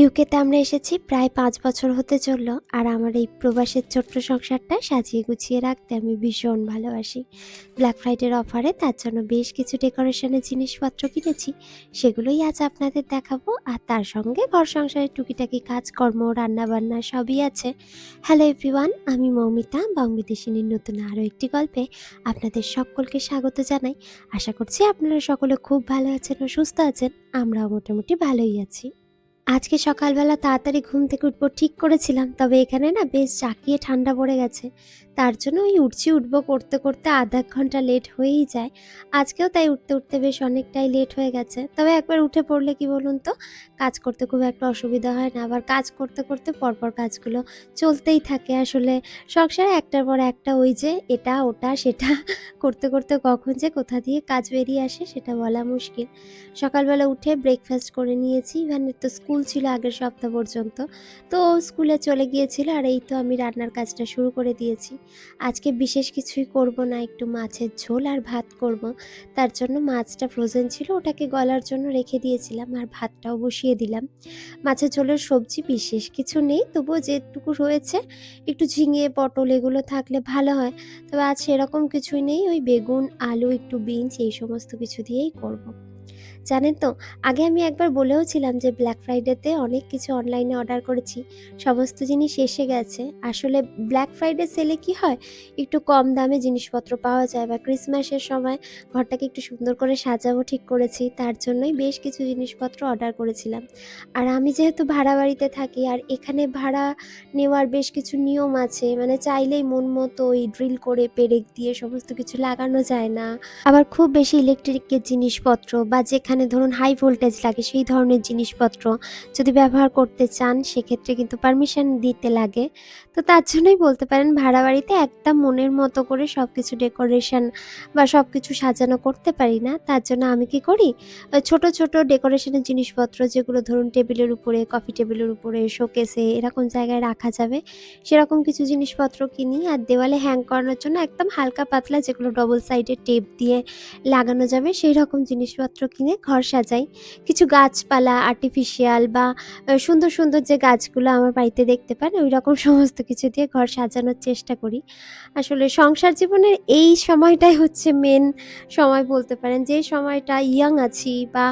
ইউকেতে আমরা এসেছি, প্রায় পাঁচ বছর হতে চলল আর আমার এই প্রবাসের ছোট্ট সংসারটা সাজিয়ে গুছিয়ে রাখতে আমি ভীষণ ভালোবাসি। ব্ল্যাক ফ্রাইডের অফারে তার জন্য বেশ কিছু ডেকোরেশনের জিনিসপত্র কিনেছি, সেগুলোই আজ আপনাদের দেখাবো। আর তার সঙ্গে ঘর সংসারের টুকিটাকি কাজকর্ম, রান্নাবান্না সবই আছে। হ্যালো এভরিওয়ান আমি মৌমিতা বংবিদেশিনীর নতুন আরও একটি গল্পে আপনাদের সকলকে স্বাগত জানাই। আশা করছি আপনারা সকলে খুব ভালো আছেন ও সুস্থ আছেন, আমরাও মোটামুটি ভালোই আছি। আজকে সকালবেলা তাড়াতাড়ি ঘুম থেকে উঠবো ঠিক করেছিলাম, তবে এখানে না বেশ জাকিয়ে ঠান্ডা পড়ে গেছে। তার জন্য ওই উঠছি উঠবো করতে করতে আধা ঘণ্টা লেট হয়েই যায়। আজকেও তাই উঠতে উঠতে বেশ অনেকটাই লেট হয়ে গেছে। তবে একবার উঠে পড়লে কি বলুন তো, কাজ করতে খুব একটা অসুবিধা হয় না। আবার কাজ করতে করতে পরপর কাজগুলো চলতেই থাকে। আসলে সংসারে একটার পর একটা ওই যে এটা, ওটা, সেটা করতে করতে কখন যে কোথা দিয়ে কাজ বেরিয়ে আসে সেটা বলা মুশকিল। সকালবেলা উঠে ব্রেকফাস্ট করে নিয়েছি। ইভানের তো স্কুল ছিল আগের সপ্তাহ পর্যন্ত। তো স্কুলে চলে গিয়েছিল আর এই তো আমি রান্নার কাজটা শুরু করে দিয়েছি। আজকে বিশেষ কিছুই করব না, একটু মাছের ঝোল আর ভাত করব। তার জন্য মাছটা ফ্রোজেন ছিল, ওটাকে গলার জন্য রেখে দিয়েছিলাম আর ভাতটাও বসিয়ে দিলাম। মাছের ঝোলের সবজি বিশেষ কিছু নেই, তবুও যেটুকু রয়েছে, একটু ঝিঙে, পটল এগুলো থাকলে ভালো হয়। তবে আজ সেরকম কিছুই নেই, ওই বেগুন, আলু, একটু বিনস, এই সমস্ত কিছু দিয়েই করব। জানেন তো, আগে আমি একবার বলেও ছিলাম যে ব্ল্যাক ফ্রাইডেতে অনেক কিছু অনলাইনে অর্ডার করেছি। সমস্ত জিনিস এসে গেছে। আসলে ব্ল্যাক ফ্রাইডে সেলে কি হয়? একটু কম দামে জিনিসপত্র পাওয়া যায় বা ক্রিসমাসের সময় ঘরটাকে একটু সুন্দর করে সাজাবো ঠিক করেছি, তার জন্যই বেশ কিছু জিনিসপত্র অর্ডার করেছিলাম। আর আমি যেহেতু ভাড়া বাড়িতে থাকি, আর এখানে ভাড়া নেওয়ার বেশ কিছু নিয়ম আছে মানে চাইলেই মন মতো ওই ড্রিল করে, পেরেক দিয়ে সমস্ত কিছু লাগানো যায় না। আবার খুব বেশি ইলেকট্রিকের জিনিসপত্র বা যেখানে ধরুন হাই ভোল্টেজ লাগে, সেই ধরনের জিনিসপত্র যদি ব্যবহার করতে চান, সেক্ষেত্রে কিন্তু পারমিশন দিতে লাগে। তো তার জন্যই বলতে পারেন ভাড়া বাড়িতে একদম মনের মতো করে সব কিছু ডেকোরেশন বা সব কিছু সাজানো করতে পারি না। তার জন্য আমি কি করি? ছোট ছোট ডেকোরেশনের জিনিসপত্র যেগুলো ধরুন টেবিলের উপরে কফি টেবিলের উপরে শোকেসে এরকম জায়গায় রাখা যাবে, সেরকম কিছু জিনিসপত্র কিনি আর দেওয়ালে হ্যাং করানোর জন্য একদম হালকা পাতলা যেগুলো ডবল সাইডের টেপ দিয়ে লাগানো যাবে সেই রকম জিনিসপত্র কিনে ঘর সাজাই। কিছু গাছপালা আর্টিফিশিয়াল বা সুন্দর সুন্দর যে গাছগুলো আমার বাড়িতে দেখতে পান ওই রকম সমস্ত কিছু দিয়ে ঘর সাজানোর চেষ্টা করি। আসলে সংসার জীবনের এই সময়টাই হচ্ছে মেন সময় বলতে পারেন। যে সময়টা ইয়াং আছি বা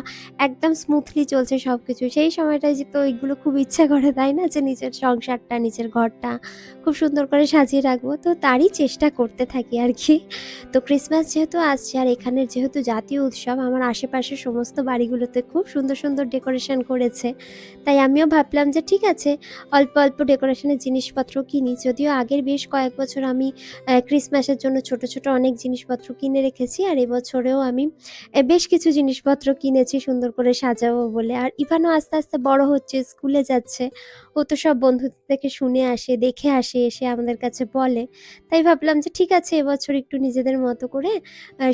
একদম স্মুথলি চলছে সব কিছু সেই সময়টায় যে তো এইগুলো খুব ইচ্ছা করে, তাই না? যে নিজের সংসারটা, নিজের ঘরটা খুব সুন্দর করে সাজিয়ে রাখব। তো তারই চেষ্টা করতে থাকি আর কি। তো ক্রিসমাস যেহেতু আসছে আর এখানের যেহেতু জাতীয় উৎসব, আমার আশেপাশে আশেপাশের সমস্ত বাড়িগুলোতে খুব সুন্দর সুন্দর ডেকোরেশন করেছে। তাই আমিও ভাবলাম যে ঠিক আছে, অল্প অল্প ডেকোরেশনের জিনিসপত্র কিনি। যদিও আগের বেশ কয়েক বছর আমি ক্রিসমাসের জন্য ছোট ছোট অনেক জিনিসপত্র কিনে রেখেছি। আর এবছরেও আমি বেশ কিছু জিনিসপত্র কিনেছি সুন্দর করে সাজাবো বলে। আর ইভানও আস্তে আস্তে বড় হচ্ছে, স্কুলে যাচ্ছে। ও তো সব বন্ধুদের থেকে শুনে আসে, দেখে আসে, এসে আমাদের কাছে বলে। তাই ভাবলাম যে ঠিক আছে, এবছর একটু নিজেদের মতো করে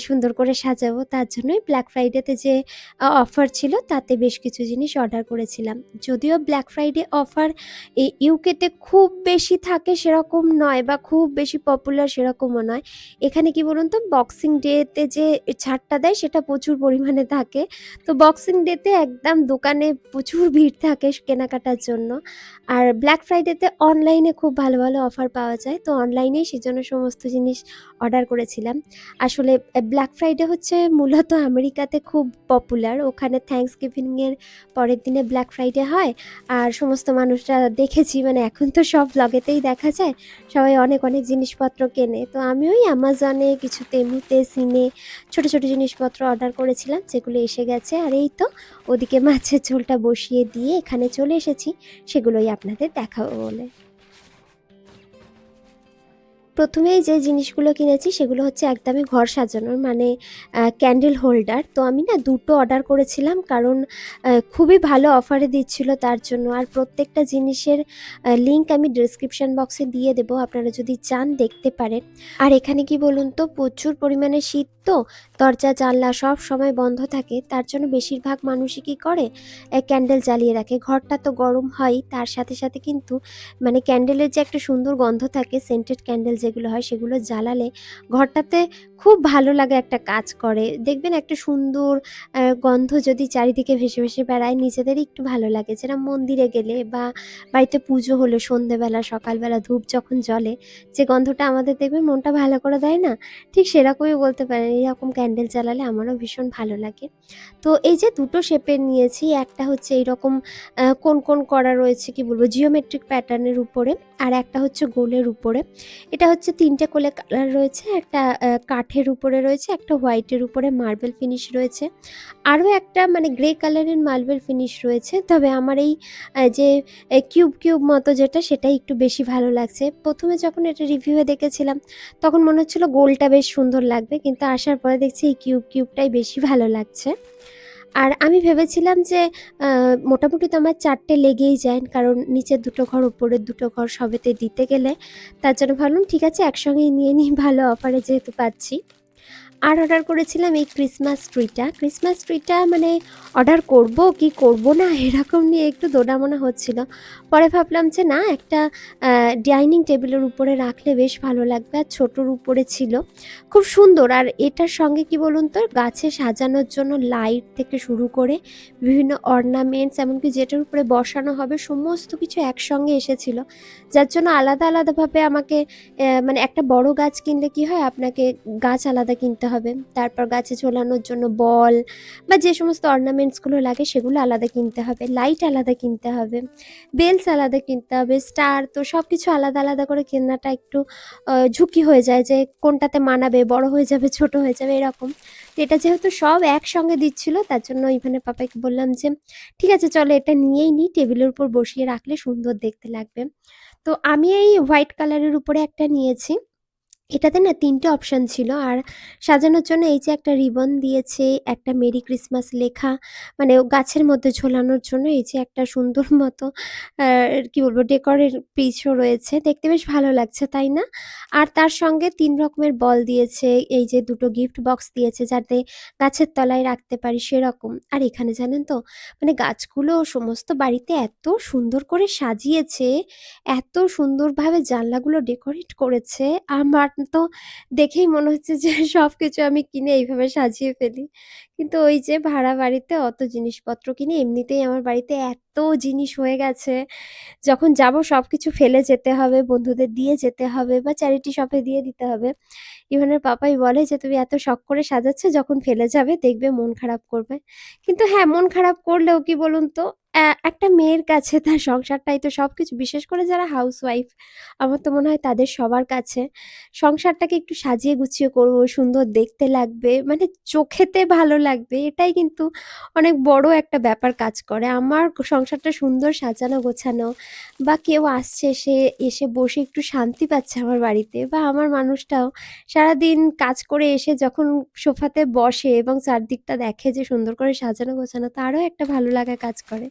সুন্দর করে সাজাবো। তার জন্যই ব্ল্যাক ফ্রাইডেতে যে অফার ছিল, তাতে বেশ কিছু জিনিস অর্ডার করেছিলাম। যদিও ব্ল্যাক ফ্রাইডে অফার এই ইউকেতে খুব বেশি থাকে সেরকম নয় বা খুব বেশি পপুলার সেরকমও নয়। এখানে কি বলুন তো বক্সিং ডেতে যে ছাড়টা দেয়, সেটা প্রচুর পরিমাণে থাকে। তো বক্সিং ডেতে একদম দোকানে প্রচুর ভিড় থাকে কেনাকাটার জন্য। আর ব্ল্যাক ফ্রাইডেতে অনলাইনে খুব ভালো ভালো অফার পাওয়া যায়। তো অনলাইনেই সেজন্য সমস্ত জিনিস অর্ডার করেছিলাম। আসলে ব্ল্যাক ফ্রাইডে হচ্ছে মূলত আমেরিকাতে খুব পপুলার ওখানে থ্যাঙ্কস গিভিংয়ের পরের দিনে ব্ল্যাক ফ্রাইডে হয়। আর সমস্ত মানুষরা দেখেছি মানে এখন তো সব ব্লগেতেই দেখা যায়। সবাই অনেক অনেক জিনিসপত্র কেনে। তো আমি ওই অ্যামাজনে কিছু তেমুতে সিনে ছোট ছোট জিনিসপত্র অর্ডার করেছিলাম, যেগুলো এসে গেছে। আর এই তো, ওদিকে মাছের ঝোলটা বসিয়ে দিয়ে এখানে চলে এসেছি। সেগুলোই আপনাদের দেখাবো বলে। প্রথমেই যে জিনিসগুলো কিনেছি সেগুলো হচ্ছে একদমই ঘর সাজানোর মানে ক্যান্ডেল হোল্ডার তো আমি না দুটো অর্ডার করেছিলাম কারণ খুবই ভালো অফারে দিচ্ছিল তার জন্য। আর প্রত্যেকটা জিনিসের লিংক আমি ডিসক্রিপশন বক্সে দিয়ে দেবো, আপনারা যদি চান দেখতে পারেন। আর এখানে কি বলুন তো, প্রচুর পরিমাণে শীত তো, দরজা, জানলা সব সময় বন্ধ থাকে, তার জন্য বেশিরভাগ মানুষই কি করে ক্যান্ডেল জ্বালিয়ে রাখে। ঘরটা তো গরম হয় তার সাথে সাথে কিন্তু মানে ক্যান্ডেলের যে একটা সুন্দর গন্ধ থাকে সেন্টেড ক্যান্ডেল যেগুলো হয় সেগুলো জ্বালালে ঘরটাতে খুব ভালো লাগে একটা কাজ করে। দেখবেন একটা সুন্দর গন্ধ যদি চারিদিকে ভেসে, ভেসে বেড়ায় নিজেদেরই একটু ভালো লাগে। যেরকম মন্দিরে গেলে বা বাড়িতে পুজো হলো সন্ধ্যেবেলা, সকালবেলা ধূপ যখন জ্বলে যে গন্ধটা আমাদের দেখবেন মনটা ভালো করে দেয় না? ঠিক সেরকমই বলতে পারেন। এরকম ক্যান্ডেল জ্বালালে আমারও ভীষণ ভালো লাগে। তো এই যে দুটো শেপের নিয়েছি, একটা হচ্ছে এইরকম কোন কোণ করা রয়েছে কি বলব জিওমেট্রিক প্যাটার্নের উপরে আর একটা হচ্ছে গোলের উপরে। এটা হচ্ছে ৩ টে কোলে কালার রয়েছে। একটা কাঠের উপরে রয়েছে, একটা হোয়াইটের উপরে মার্বেল ফিনিশ রয়েছে। আরও একটা মানে গ্রে কালারের মার্বেল ফিনিশ রয়েছে। তবে আমার এই যে কিউব, কিউব মতো যেটা সেটাই একটু বেশি ভালো লাগছে। প্রথমে যখন এটা রিভিউ এ দেখেছিলাম তখন মনে হচ্ছিল গোলটা বেশ সুন্দর লাগবে। কিন্তু আসার পরে দেখছি এই কিউব, কিউবটাই বেশি ভালো লাগছে। আর আমি ভেবেছিলাম যে মোটামুটি তো আমার চারটে লেগেই যায়। কারণ নিচের দুটো ঘর, উপরের দুটো ঘর সবেতে দিতে গেলে তার জন্য ভাবলাম ঠিক আছে একসঙ্গেই নিয়ে নিই ভালো অফারে যেহেতু পাচ্ছি। আর অর্ডার করেছিলাম এই ক্রিসমাস ট্রিটা। ক্রিসমাস ট্রিটা মানে অর্ডার করব কি করব না এরকম নিয়ে একটু দোটামনা হচ্ছিল। পরে ভাবলাম যে না একটা ডাইনিং টেবিলের উপরে রাখলে বেশ ভালো লাগবে। আর ছোটোর উপরে ছিল। খুব সুন্দর আর এটার সঙ্গে কি বলুন তো গাছে সাজানোর জন্য লাইট থেকে শুরু করে বিভিন্ন অর্নামেন্টস এমনকি যেটার উপরে বসানো হবে সমস্ত কিছু একসঙ্গে এসেছিল। যার জন্য আলাদা, আলাদাভাবে আমাকে মানে একটা বড় গাছ কিনলে কি হয় আপনাকে গাছ আলাদা কিনতে হবে। তারপর গাছে ঝোলানোর জন্য বল বা যে সমস্ত অর্নামেন্টসগুলো লাগে সেগুলো আলাদা কিনতে হবে। লাইট আলাদা কিনতে হবে। বেলস আলাদা কিনতে হবে। স্টার তো সব কিছু আলাদা, আলাদা করে কেনাটা একটু ঝুঁকি হয়ে যায় যে কোনটাতে মানাবে, বড় হয়ে যাবে, ছোট হয়ে যাবে এরকম। তো এটা যেহেতু সব একসঙ্গে দিচ্ছিল তার জন্য ইভানের পাপাকে বললাম যে, "ঠিক আছে চলো এটা নিয়েই নিই। টেবিলের উপর বসিয়ে রাখলে সুন্দর দেখতে লাগবে।" তো আমি এই হোয়াইট কালারের উপরে একটা নিয়েছি। এটাতে না ৩ টে অপশন ছিল আর সাজানোর জন্য এই যে একটা রিবন দিয়েছে, একটা মেরি ক্রিসমাস লেখা মানে গাছের মধ্যে ঝোলানোর জন্য এই যে একটা সুন্দর মতো কি বলব ডেকোরের পিসও রয়েছে। দেখতে বেশ ভালো লাগছে, তাই না? আর তার সঙ্গে তিন রকমের বল দিয়েছে। এই যে দুটো গিফট বক্স দিয়েছে যাতে গাছের তলায় রাখতে পারি সেরকম। আর এখানে জানেন তো মানে গাছগুলো সমস্ত বাড়িতে এত সুন্দর করে সাজিয়েছে, এত সুন্দরভাবে জানলাগুলো ডেকোরেট করেছে আমার তো দেখেই মনে হচ্ছে যে সবকিছু আমি কিনে এইভাবে সাজিয়ে ফেলি। কিন্তু ওই যে ভাড়া বাড়িতে অত জিনিসপত্র কিনে এমনিতেই আমার বাড়িতে এত জিনিস হয়ে গেছে। যখন যাব সবকিছু ফেলে যেতে হবে, বন্ধুদের দিয়ে যেতে হবে বা চ্যারিটি শপে দিয়ে দিতে হবে। ইভানের পাপাই বলে যে, "তুমি এত শখ করে সাজাচ্ছ যখন ফেলে যাবে দেখবে মন খারাপ করবে।" কিন্তু হ্যাঁ, মন খারাপ করলেও কি বলুন তো একটা মেয়ের কাছে তার সংসারটাই তো সবকিছু। বিশেষ করে যারা হাউসওয়াইফ আমার তো মনে হয় তাদের সবার কাছে সংসারটাকে একটু সাজিয়ে গুছিয়ে করব, সুন্দর দেখতে লাগবে, মানে চোখেতে ভালো লাগবে এটাই কিন্তু অনেক বড় একটা ব্যাপার কাজ করে। আমার সংসারটা সুন্দর সাজানো গোছানো বা কেউ আসছে সে এসে বসে একটু শান্তি পাচ্ছে আমার বাড়িতে বা আমার মানুষটাও সারাদিন কাজ করে এসে যখন সোফাতে বসে এবং চারদিকটা দেখে যে সুন্দর করে সাজানো গোছানো তারও একটা ভালো লাগা কাজ করে।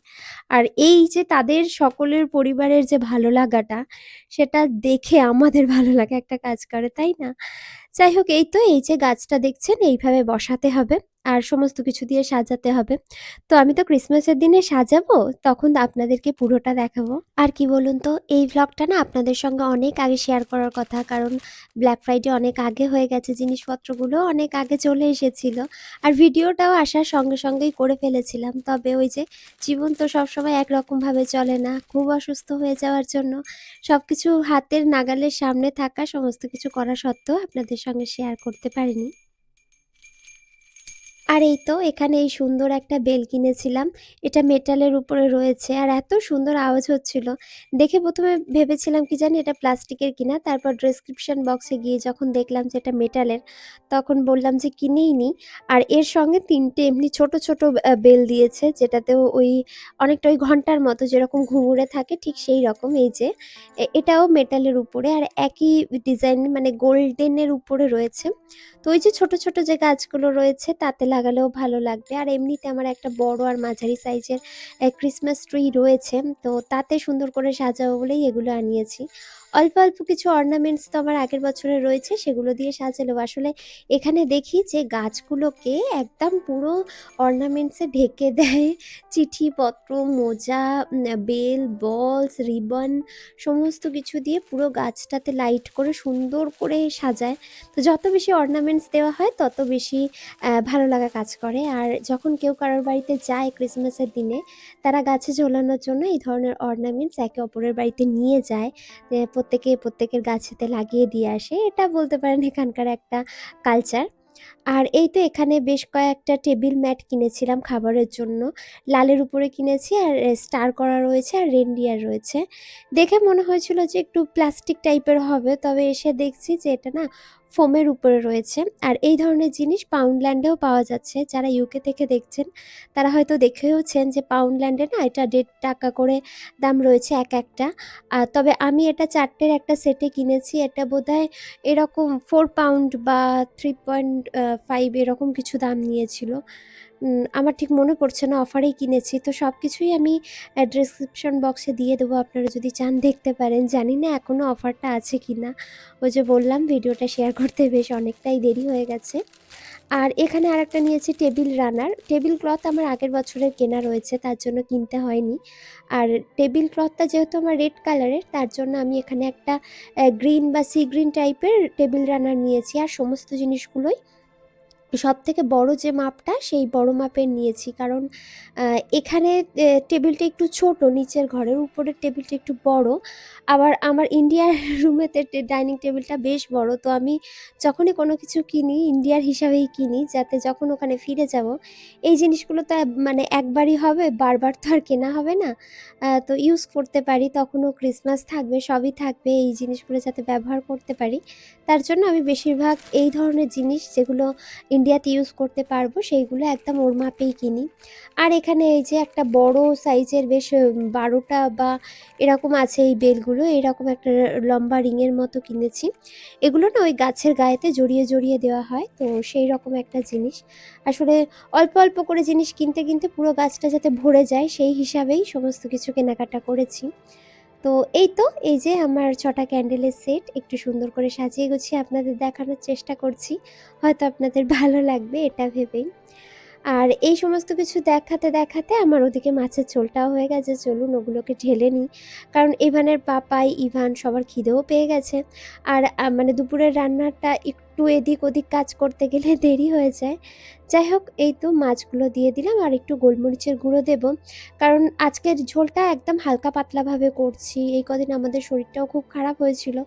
আর এই যে তাদের সকলের পরিবারের যে ভালো লাগাটা সেটা দেখে আমাদের ভালো লাগা একটা কাজ করে, তাই না? যাই হোক এই তো এই যে গাছটা দেখছেন এইভাবে বসাতে হবে আর সমস্ত কিছু দিয়ে সাজাতে হবে। তো আমি তো ক্রিসমাসের দিনে সাজাবো তখন আপনাদেরকে পুরোটা দেখাবো। আর কি বলুন তো এই ভ্লগটা না আপনাদের সঙ্গে অনেক আগে শেয়ার করার কথা কারণ ব্ল্যাক ফ্রাইডে অনেক আগে হয়ে গেছে জিনিসপত্রগুলো অনেক আগে চলে এসেছিল। আর ভিডিওটাও আসার সঙ্গে, সঙ্গেই করে ফেলেছিলাম। তবে ওই যে জীবন তো সবসময় একরকমভাবে চলে না। খুব অসুস্থ হয়ে যাওয়ার জন্য সব কিছু হাতের নাগালের সামনে থাকা সমস্ত কিছু করা সত্ত্বেও আপনাদের সঙ্গে শেয়ার করতে পারিনি। আর এই তো এখানে এই সুন্দর একটা বেল কিনেছিলাম। এটা মেটালের উপরে রয়েছে আর এত সুন্দর আওয়াজ হচ্ছিল। দেখে প্রথমে ভেবেছিলাম কি জানি এটা প্লাস্টিকের কিনা। তারপর ডেসক্রিপশন বক্সে গিয়ে যখন দেখলাম যে এটা মেটালের, তখন বললাম যে কিনেই নিই। আর এর সঙ্গে তিনটে এমনি ছোট, ছোট বেল দিয়েছে যেটাতেও ওই অনেকটা ওই ঘণ্টার মতো যেরকম ঘুঙুরে থাকে ঠিক সেই রকম এই যে। এটাও মেটালের উপরে আর একই ডিজাইন মানে গোল্ডেনের উপরে রয়েছে। তো ওই যে ছোট, ছোট যে গাছগুলো রয়েছে তাতে লাগালেও ভালো লাগবে। আর এমনিতে আমার একটা বড় আর মাঝারি সাইজের ক্রিসমাস ট্রি রয়েছে। তো তাতে সুন্দর করে সাজাবো বলেই এগুলো আনিয়েছি। অল্প অল্প কিছু অর্নামেন্টস তো আমার আগের বছরে রয়েছে, সেগুলো দিয়ে সাজালো। আসলে এখানে দেখি যে গাছগুলোকে একদম পুরো অর্নামেন্টসে ঢেকে দেয়। চিঠিপত্র, মোজা বেল, বলস, রিবন সমস্ত কিছু দিয়ে পুরো গাছটাতে লাইট করে সুন্দর করে সাজায়। তো যত বেশি অর্নামেন্টস দেওয়া হয়, তত বেশি ভালো লাগা কাজ করে। আর যখন কেউ কারোর বাড়িতে যায় ক্রিসমাসের দিনে, তারা গাছে ঝোলানোর জন্য এই ধরনের অর্নামেন্টস একে অপরের বাড়িতে নিয়ে যায়। প্রত্যেকে, প্রত্যেকের গাছেতে লাগিয়ে দিয়ে আসে। এটা বলতে পারেন এখানকার একটা কালচার আর এই তো এখানে বেশ কয়েকটা টেবিল ম্যাট কিনেছিলাম খাবারের জন্য। লালের উপরে কিনেছি আর স্টার করা রয়েছে আর রেন্ডিয়ার রয়েছে। দেখে মনে হয়েছিল যে একটু প্লাস্টিক টাইপের হবে। তবে এসে দেখছি যে এটা না ফোমের উপরে রয়েছে। আর এই ধরনের জিনিস পাউন্ডল্যান্ডেও পাওয়া যাচ্ছে। যারা ইউকে থেকে দেখছেন, তারা হয়তো দেখেওছেন যে পাউন্ডল্যান্ডে না এটা দেড় টাকা করে দাম রয়েছে এক একটা। আর তবে আমি এটা চারটের একটা সেটে কিনেছি। এটা বোধহয় এরকম ফোর পাউন্ড বা থ্রি পয়েন্ট ফাইভ এরকম কিছু দাম নিয়েছিল। আমার ঠিক মনে পড়ছে না অফারেই কিনেছি। তো সব কিছুই আমি ডিসক্রিপশন বক্সে দিয়ে দেবো। আপনারা যদি চান দেখতে পারেন। জানি না এখনও অফারটা আছে কি না ওই যে বললাম, ভিডিওটা শেয়ার করতে বেশ অনেকটাই দেরি হয়ে গেছে। আর এখানে আর একটা নিয়েছি টেবিল রানার টেবিল ক্লথ আমার আগের বছরের কেনা রয়েছে, তার জন্য কিনতে হয়নি। আর টেবিল ক্লথটা যেহেতু আমার রেড কালারের তার জন্য আমি এখানে একটা গ্রিন বা সি গ্রিন টাইপের টেবিল রানার নিয়েছি। আর সমস্ত জিনিসগুলোই সব থেকে বড় যে মাপটা, সেই বড় মাপের নিয়েছি। কারণ এখানে টেবিলটা একটু ছোট, নিচের ঘরের, উপরের টেবিলটা একটু বড়। আবার আমার ইন্ডিয়ার রুমেতে ডাইনিং টেবিলটা বেশ বড়। তো আমি যখনই কোনো কিছু কিনি, ইন্ডিয়ার হিসাবেই কিনি, যাতে যখন ওখানে ফিরে যাব, এই জিনিসগুলো তো মানে একবারই হবে, বারবার তো আর কেনা হবে না। তো ইউজ করতে পারি, তখনও ক্রিসমাস থাকবে, সবই থাকবে, এই জিনিসগুলো যাতে ব্যবহার করতে পারি। তার জন্য আমি বেশিরভাগ এই ধরনের জিনিস, যেগুলো ইন্ডিয়াতে ইউজ করতে পারব, সেইগুলো একদম ওর মাপেই কিনি। আর এখানে এই যে একটা বড় সাইজের বেশ বারোটা বা এরকম আছে এই বেলগুলো, এরকম একটা লম্বা রিংয়ের মতো কিনেছি। এগুলো না ওই গাছের গায়েতে জড়িয়ে জড়িয়ে দেওয়া হয়, তো সেই রকম একটা জিনিস। আসলে অল্প অল্প করে জিনিস কিনতে কিনতে পুরো গাছটা যাতে ভরে যায়, সেই হিসাবেই সমস্ত কিছু কেনাকাটা করেছি। তো এই তো, এই যে আমার ছটা ক্যান্ডেলের সেট একটু সুন্দর করে সাজিয়ে গুছিয়ে আপনাদের দেখানোর চেষ্টা করছি। হয়তো আপনাদের ভালো লাগবে এটা ভেবেই। আর এই সমস্ত কিছু দেখাতে দেখাতে আমার ওদিকে মাছের ঝোলটাও হয়ে গেছে, চলুন ওগুলোকে ঢেলে নিই। কারণ ইভানের পাপাই, ইভান সবার খিদেও পেয়ে গেছে। আর মানে দুপুরের রান্নাটা একটু এদিক ওদিক কাজ করতে গেলে দেরি হয়ে যায়। যাই হোক, এই তো মাছগুলো দিয়ে দিলাম আর একটু গোলমরিচের গুঁড়ো দেব। কারণ আজকের ঝোলটা একদম হালকা পাতলাভাবে করছি। এই কদিন আমাদের শরীরটাও খুব খারাপ হয়েছিল।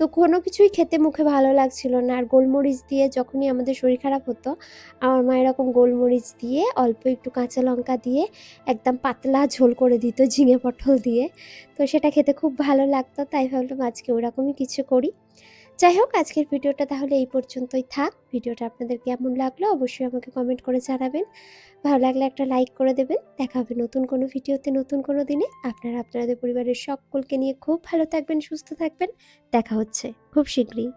তো কোনো কিছুই খেতে মুখে ভালো লাগছিল না। আর গোলমরিচ দিয়ে যখনই আমাদের শরীর খারাপ হতো, আমার মা এরকম গোলমরিচ দিয়ে, অল্প একটু কাঁচা লঙ্কা দিয়ে, একদম পাতলা ঝোল করে দিত ঝিঙে পটল দিয়ে। তো সেটা খেতে খুব ভালো লাগতো, তাই ভাবলাম আজকে ওরকমই কিছু করি। যাই হোক, আজকের ভিডিওটা তাহলে এই পর্যন্তই থাক। ভিডিওটা আপনাদের কেমন লাগল অবশ্যই আমাকে কমেন্ট করে জানাবেন। ভালো লাগলে একটা লাইক করে দেবেন। দেখা হবে নতুন কোনো ভিডিওতে নতুন কোনো দিনে। আপনারা আপনাদের পরিবারের সকলকে নিয়ে খুব ভালো থাকবেন, সুস্থ থাকবেন। দেখা হচ্ছে খুব শীঘ্রই।